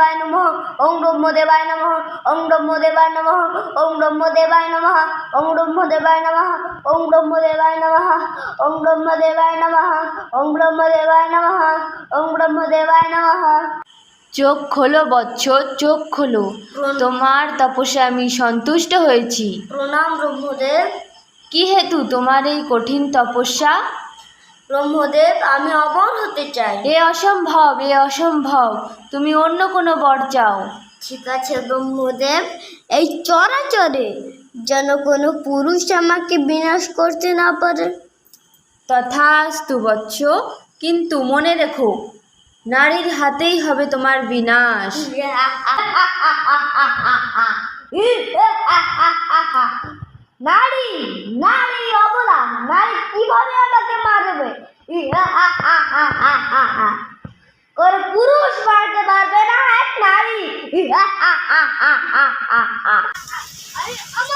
ব্রহ্মদেবায় নমঃ। ওং ব্রহ্মদেবায় নমঃ। ওং ব্রহ্মদেবায় নমঃ। ওং ব্রহ্মদেবায় নমঃ। ওং ব্রহ্মদেবায় নমঃ। ওং ব্রহ্মদেবায় নমঃ। ওং ব্রহ্মদেবায় নমঃ। ওং ব্রহ্মদেবায় নমঃ। ওং ব্রহ্মদেবায় নমঃ। চোখ খোলো বৎস চোখ খোলো। তোমার তপস্যা আমি সন্তুষ্ট হয়েছি। প্রণাম ব্রহ্মদেব। কি হেতু তোমার এই কঠিন তপস্যা? ব্রহ্মদেব আমি অমর হতে চাই এ অসম্ভব এ অসম্ভব তুমি অন্য কোনো বর চাও ঠিক আছে ব্রহ্মদেব এই চরাচরে যেন কোনো পুরুষ আমাকে বিনাশ করতে না পারে তথাস্তু বৎস কিন্তু মনে রেখো নারীর হাতেই হবে তোমার বিনাশ नारी নারী অবলা, নারী কিভাবে আমাকে মারবে? और पुरुष मारते मारते ना है नारी अरे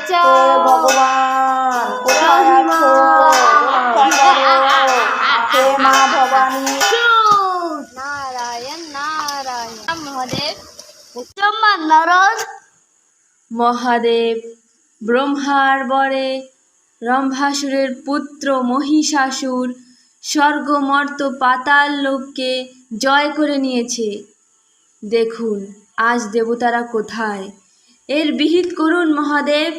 বাঁচাও। ভগবান কোথায় আছো? হে মা ভবানী। নারায়ণ নারায়ণ। মহাদেব। নারদ। মহাদেব ব্রহ্মার বরে রম্ভাসুরের পুত্র মহিষাসুর স্বর্গমর্ত পাতাল লোককে জয় করে নিয়েছে। দেখুন আজ দেবতারা কোথায়? এর বিহিত করুন মহাদেব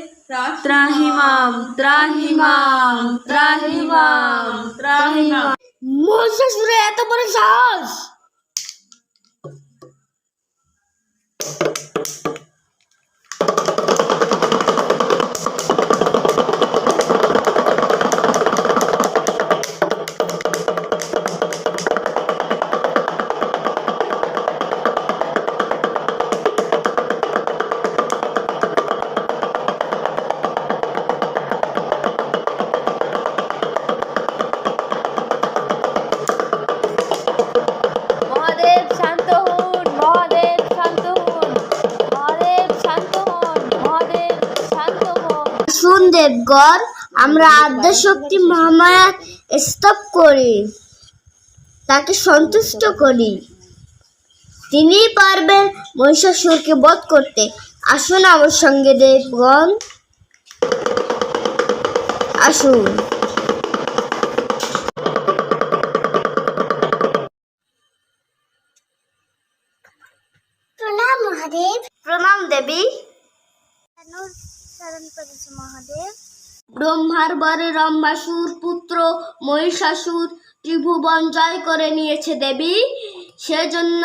ত্রাহিমাম ত্রাহিমাম ত্রাহিমাম ত্রাহিমাম মহিষাসুরে এত বড় সাহস দেবগণ আমরা আদ্যশক্তি মহামায়া স্তব করি তাকে সন্তুষ্ট করি। তিনিই পারবেন মহিষাসুরকে বধ করতে। আসুন আমার সঙ্গে দেবগণ। আসুন। প্রণাম মহাদেব। প্রণাম দেবী মহাদেব ব্রহ্মার বরে রম্বাসুর পুত্র মহিষাসুর ত্রিভুবন জয় করে নিয়েছে দেবী। সেজন্য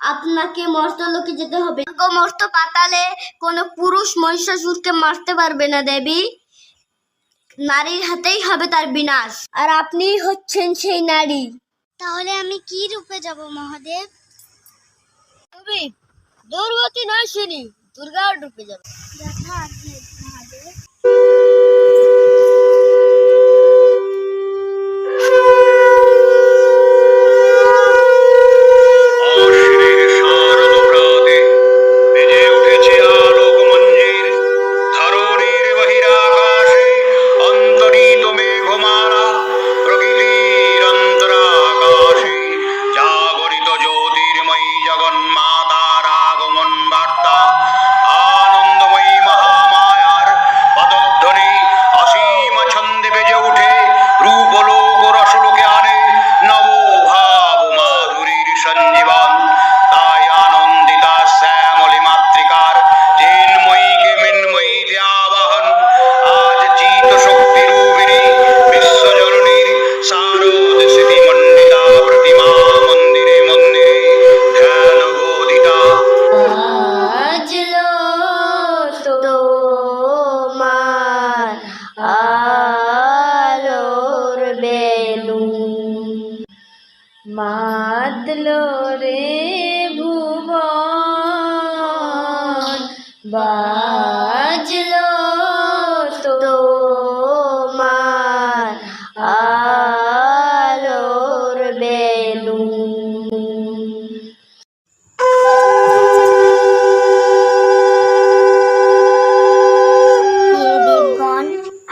আপনাকে মর্তলোকে যেতে হবে। মর্ত পাতালে কোনো পুরুষ মহিষাসুরকে মারতে পারবে না দেবী। নারীর হাতেই হবে তার বিনাশ। আর আপনিই হচ্ছেন সেই নারী। তাহলে আমি কি রূপে যাব মহাদেব? তুমি দুর্গতি নয় শুনি দুর্গার রূপে যাবে। গেল রে ভুবন। বাজল তোমার আলোর বেলু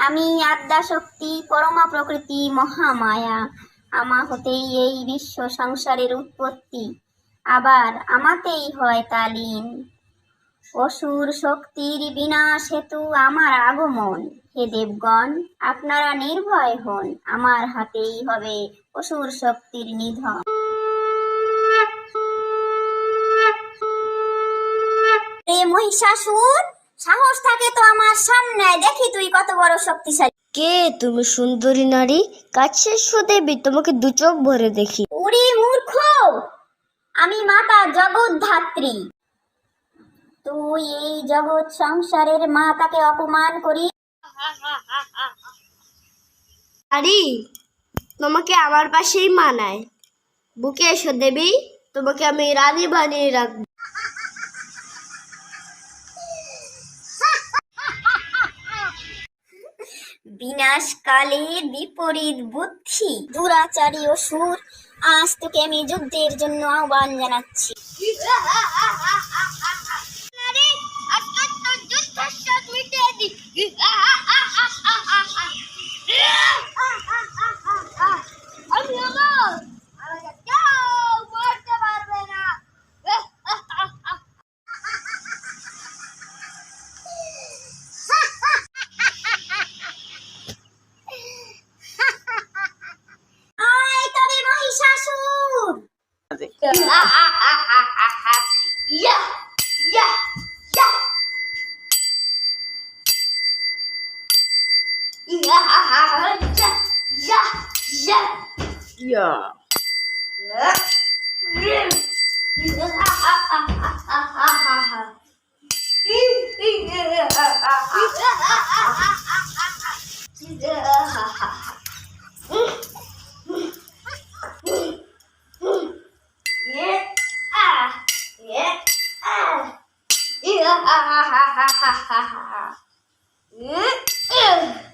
আমি আদ্যা শক্তি পরমা প্রকৃতি মহামায়া। আমা হতেই এই বিশ্ব সংসারের উৎপত্তি। আবার আমাতেই হয় তালিন অসুর শক্তির বিনাশ হেতু আমার আগমন। হে দেবগণ, আপনারা নির্ভয় হন, আমার হাতেই হবে অসুর শক্তির নিধন। মহিষাসুর, সাহস থাকে তো আমার সামনে। দেখি তুই কত বড় শক্তিশালী। কে? তুমি সুন্দরী নারী? কাছে এসো দেবী তোমাকে দু চোখ ভরে দেখি। উড়ি মূর্খ! আমি মাতা জগৎ ধাত্রী তুই এই জগৎ সংসারের মাতাকে অপমান করি। নারী তোমাকে আমার পাশেই মানায়। বুকে এসো দেবী তোমাকে আমি রানী বানিয়ে রাখব। বিনাশকালে বিপরীত বুদ্ধি দুরাচারী অসুর আজ তোকে আমি যুদ্ধের জন্য আহ্বান জানাচ্ছি। Ya, ya, ya. Ya, ya, ya, ya. Ya. Ya. Yeah. É. Ah. E ah, ah, ah, ah, ah, ah, ah. ah. Hum? Hum.